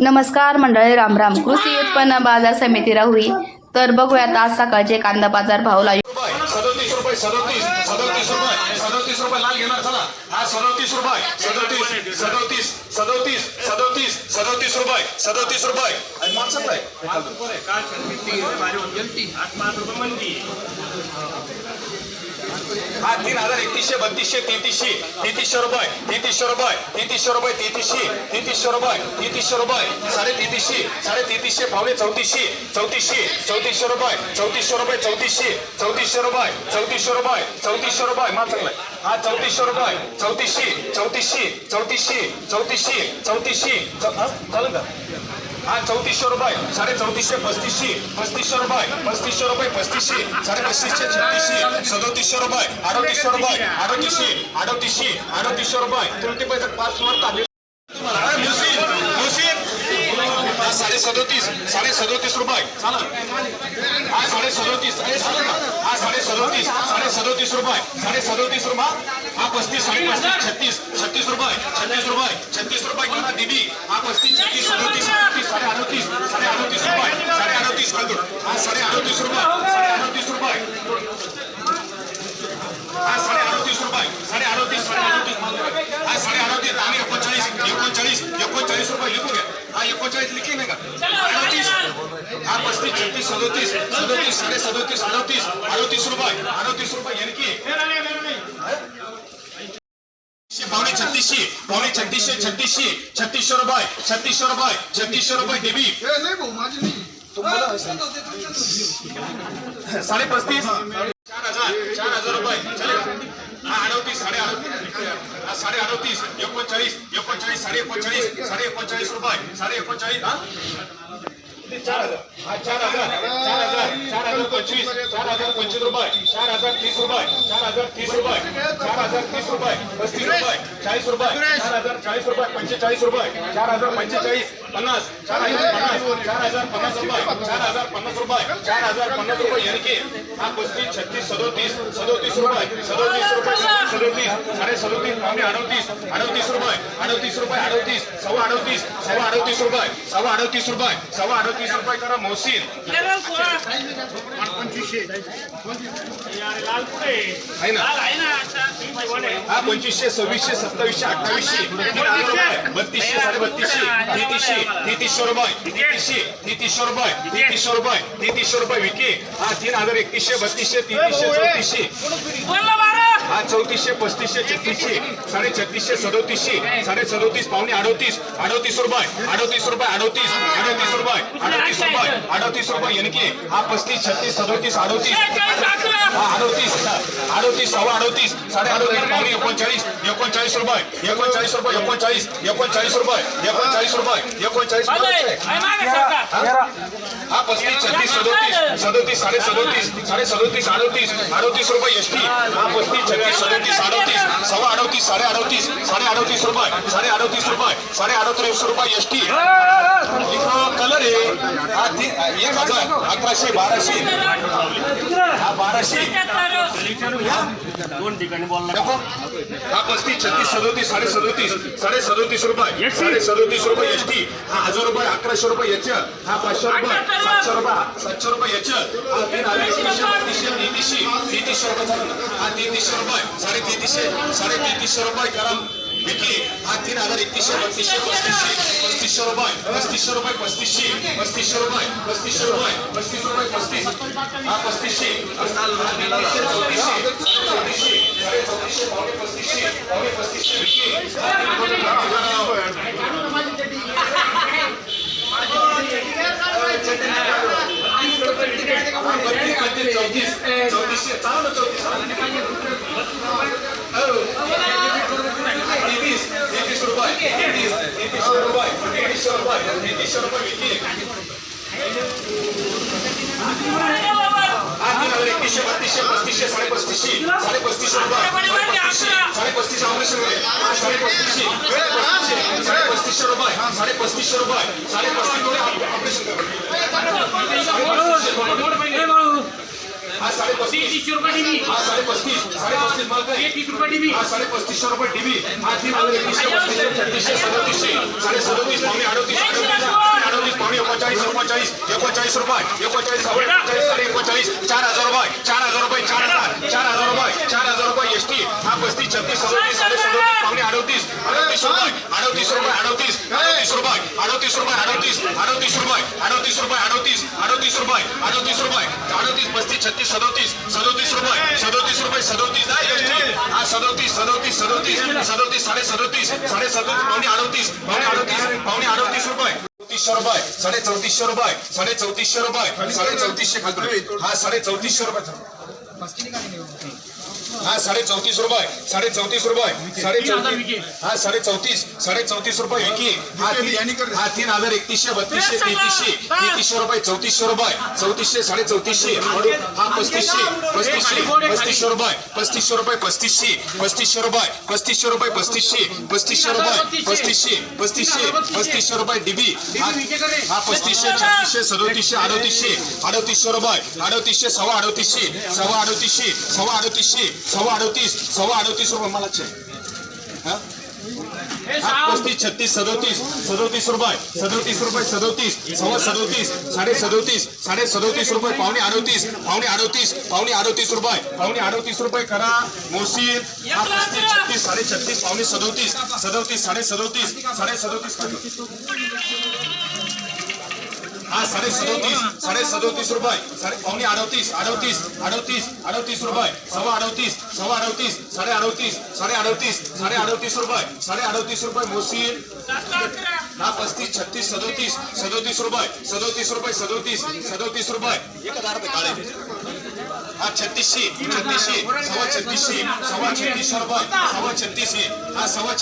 नमस्कार मंडळी रामराम कृषी उत्पन्न बाजार समिती राहुरी. तर बघूयात आज सकाळचे कांदा बाजार भाव लाईव्ह. रुपये रुपये रुपये रुपये. लाल घेणार चला. हा रुपये रुपये रुपये. आणि माल हा तीन हजार एकतीसशे बत्तीसशे तेहतीसशे. तेहतीसशे रुपये तेहतीसशे रुपये तेहतीसशे रुपये तेहतीसशे. तेहतीसशे रुपये तेहतीसशे रुपये. साडे तेहतीसशे साडे तेहतीसशे पावणे चौतीसशे चौतीसशे चौतीसशे रुपये चौतीसशे रुपये चौतीसशे चौतीसशे रुपये चौतीसशे रुपये चौतीसशे रुपये. माल चांगलाय हा चौतीसशे रुपये चौतीसशे चौतीसशे चौतीसशे चौतीसशे चौतीसशे. चालेल का? हा चौतीसशे रुपये साडे चौतीसशे पस्तीसशे पस्तीसशे रुपये पस्तीसशे रुपये पस्तीसशे साडे पस्तीसशे छत्तीसशे सदोतीसशे रुपये अडोतीसशे रुपये अडोतीसशे अडोतीसशे अडोतीसशे रुपये. तुमचे पैसे पाच वर साडे सदोतीस साडे सदोतीस रुपये. चालेल हा साडे सदोतीस. साडे सदोतीस साडे सदोतीस रुपये साडे सदोतीस रुपये. हा पस्तीस साडे पस्तीस छत्तीस छत्तीस रुपये छत्तीस रुपये छत्तीस रुपये किंवा दीदी हा पस्तीस छत्तीस सदोतीस अडतीस साडे अडतीस साडे अडतीस रुपये साडे अडतीस खालून हा साडे अडतीस रुपये साडे अडतीस रुपये. हा साडे अडतीस रुपये साडे अडतीस साडे अडतीस हा साडे अडतीस आणि एकोणचाळीस एकोणचाळीस एकोणचाळीस रुपये लिहून घ्या. हा एकोणचाळीस लिखी नाही का? छत्तीस सदोतीस सदोतीस साडे सदोतीस अडतीस अडतीस रुपये अडतीस रुपये यांकी पावणे छत्तीसशे पावणे छत्तीसशे छत्तीसशे छत्तीसशे रुपये छत्तीसशे रुपये छत्तीसशे रुपये देवी साडे पस्तीस चार हजार चार हजार रुपये अडतीस साडे अडतीस साडे अडतीस एकोणचाळीस एकोणचाळीस साडे एकोणचाळीस साडे एकोणचाळीस रुपये साडे एकोणचाळीस हा? चार हजार हा चार हजार चार हजार चार हजार पंचवीस चार हजार पंचवीस रुपये चार हजार तीस रुपये चार हजार तीस रुपये चार हजार तीस रुपये पस्तीस रुपये चाळीस रुपये चार हजार चाळीस रुपये पंचेचाळीस रुपये चार हजार पंचेचाळीस पन्नास चार हजार पन्नास चार हजार पन्नास रुपये चार हजार पन्नास रुपये चार हजार पन्नास रुपये यांनी हा पस्तीस छत्तीस सदोतीस सदोतीस रुपये सदोतीस सदोतीस साडे सदोतीस पावणे अडतीस अडतीस रुपये अडतीस रुपये अडतीस सव्वा अडतीस सव्वा अडतीस रुपये सव्वा अडतीस रुपये सव्वा अडतीस रुपये करा मोहसीन. आहे ना? हा पंचवीसशे सव्वीसशे सत्तावीसशे अठ्ठावीसशे. बत्तीसशे. साडे बत्तीसशे तेहतीसशे तेहतीसशे रुपये तेहतीसशे तेहतीसशे रुपये तेहतीसशे रुपये तेहतीसशे रुपये विके. हा तीन हजार एकतीसशे बत्तीसशे तेहतीसशे चौतीसशे. हा चौतीसशे पस्तीसशे छत्तीसशे साडे छत्तीसशे सदोतीसशे साडे सदोतीस पावणे अडोतीस अडोतीस रुपये अडोतीस रुपये अडोतीस अडोतीस रुपये अडोतीस रुपये अडोतीस रुपये यांनी हा पस्तीस छत्तीस सदोतीस अडोतीस. हा अडोतीस अडोतीस सव्वा अडोतीस साडे अडोतीस पावणे एकोणचाळीस एकोणचाळीस रुपये एकोणचाळीस रुपये एकोणचाळीस एकोणचाळीस रुपये एकोणचाळीस रुपये एकोणचाळीस हा पस्तीस छत्तीस सदोतीस सदोतीस साडे सदोतीस साडे सदोतीस अडोतीस अडोतीस रुपये एस टी हा पस्तीस छत्तीस सदोतीस अडतीस सव्वा अडोतीस साडे अडोतीस साडे अडोतीस रुपये साडे अडोतीस रुपये साडे अडोतीस रुपये एस टी कलर आहे. एक हजार अकराशे बाराशे. हा बाराशे. दोन ठिकाणी बोलला हा पस्तीस छत्तीस सदोतीस साडे सदोतीस साडे सदोतीस रुपये साडे सदोतीस रुपये एस टी हा हजार रुपये अकराशे रुपये याच. हा पाचशे रुपये सातशे रुपये सातशे रुपये याच. हा तीन हजार एकतीसशे बत्तीसशे तेहतीसशे रुपये हा तेहतीसशे रुपये साडे तेहतीसशे साडे तेहतीसशे रुपये करा विकी हा तीन हजार एकतीसशे बत्तीसशे पस्तीसशे पस्तीसशे रुपये पस्तीसशे रुपये पस्तीसशे पस्तीसशे रुपये पस्तीसशे रुपये पस्तीस रुपये पस्तीस हा पस्तीसशे चौतीसशे चौतीसशे साडे चौतीसशे पावणे पस्तीसशे पावणे पस्तीसशे विकी चौतीस चौतीसशे चालू ना चौतीस रुपये रुपये बत्तीसशे पस्तीसशे साडे पस्तीसशे साडे रुपये पस्तीसशे साडे पस्तीसशे ऑपरेशन साडे पस्तीसशे पस्तीसशे साडे पस्तीसशे रुपये साडे पस्तीसशे रुपये साडे पस्तीस ऑपरेशन साढ़े पस्तीस. तीस रुपए अड़तीस अड़तीस हजार अड़तीस अड़तीस रुपए अड़तीस अड़तीस अड़तीस अड़तीस रुपए अड़तीस अड़तीस अडतीस रुपये अडतीस रुपये अडतीस पस्तीस छत्तीस सदोतीस सदोतीस रुपये सदोतीस रुपये सदोतीस हा सदोतीस सदोतीस सदोतीस सदोतीस साडे सदोतीस साडे सदोतीस पावणे अडतीस पावणे अडतीस पावणे अडतीस रुपये. चौतीसशे रुपये साडे चौतीसशे रुपये साडे चौतीसशे रुपये साडे चौतीसशे खालतो हा साडे चौतीसशे रुपये. हा साडे चौतीस रुपये. साडे चौतीस रुपये. साडे चौतीस. हा साडे चौतीस. साडे चौतीस रुपये विकी. हा तीन हा तीन हजार एकतीसशे बत्तीसशे तेहतीसशे. तेहतीसशे रुपये चौतीसशे रुपये. चौतीसशे साडे चौतीसशे. हा पस्तीसशे. पस्तीसशे. पस्तीसशे रुपये. पस्तीसशे रुपये पस्तीसशे. पस्तीसशे रुपये. पस्तीसशे रुपये पस्तीसशे. पस्तीसशे रुपये. पस्तीसशे. पस्तीसशे. पस्तीसशे रुपये डीबी. हा हा पस्तीसशे छत्तीसशे सदोतीसशे अडतीसशे. अडतीसशे रुपये. अडतीसशे सव्वा अडतीसशे. सव्वा अडतीसशे. सव्वा अडतीसशे. सव्वा अडतीस सव्वा अडतीस रुपये मला पस्तीस छत्तीस सदोतीस सदोतीस रुपये सदोतीस रुपये सदोतीस सव्वा सदोतीस साडे सदोतीस साडे सदोतीस रुपये पावणे अडतीस पावणे अडतीस पावणे अडतीस रुपये पावणे अडतीस रुपये करा पस्तीस छत्तीस साडे छत्तीस पावणे सदोतीस सदोतीस साडे सदोतीस साडे सदोतीस हा साडे सदोतीस. साडे सदोतीस रुपये. साडे पावणे अडतीस अडतीस अडतीस अडतीस रुपये. सव्वा अडतीस सव्वा अडतीस साडे अडतीस साडे अडतीस साडे अडतीस रुपये. साडे अडतीस रुपये मोसीर. हा पस्तीस छत्तीस सदोतीस सदोतीस रुपये. सदोतीस रुपये सदोतीस सदोतीस रुपये. एक हजार रुपये काळे हा छत्तीसशे छत्तीसशे सव्वा छत्तीसशे सव्वा छत्तीसशे रुपये. सव्वा छत्तीसशे हा सव्वा